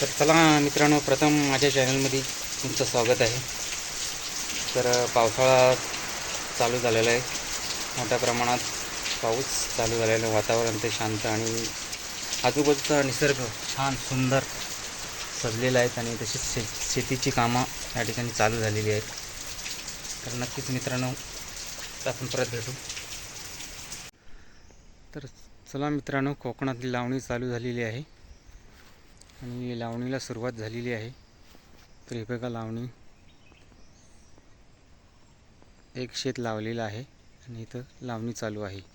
तर चला मित्रांनो प्रथम माझ्या चॅनलमध्ये तुमचं स्वागत आहे. तर पावसाळा चालू झालेला आहे. मोठ्या प्रमाणात पाऊस चालू झालेला आहे. वातावरण ते शांत आणि आजूबाजूचा निसर्ग छान सुंदर सजलेला आहेत आणि तशीच शे शेतीची कामं या ठिकाणी चालू झालेली आहेत. तर नक्कीच मित्रांनो आपण परत भेटू. तर चला मित्रांनो कोकणातली लावणी चालू झालेली आहे. आणि लावणीला सुरुवात झालेली आहे. तर हे बघा लावणी. एक शेत लावलेलं आहे आणि इथं लावणी चालू आहे.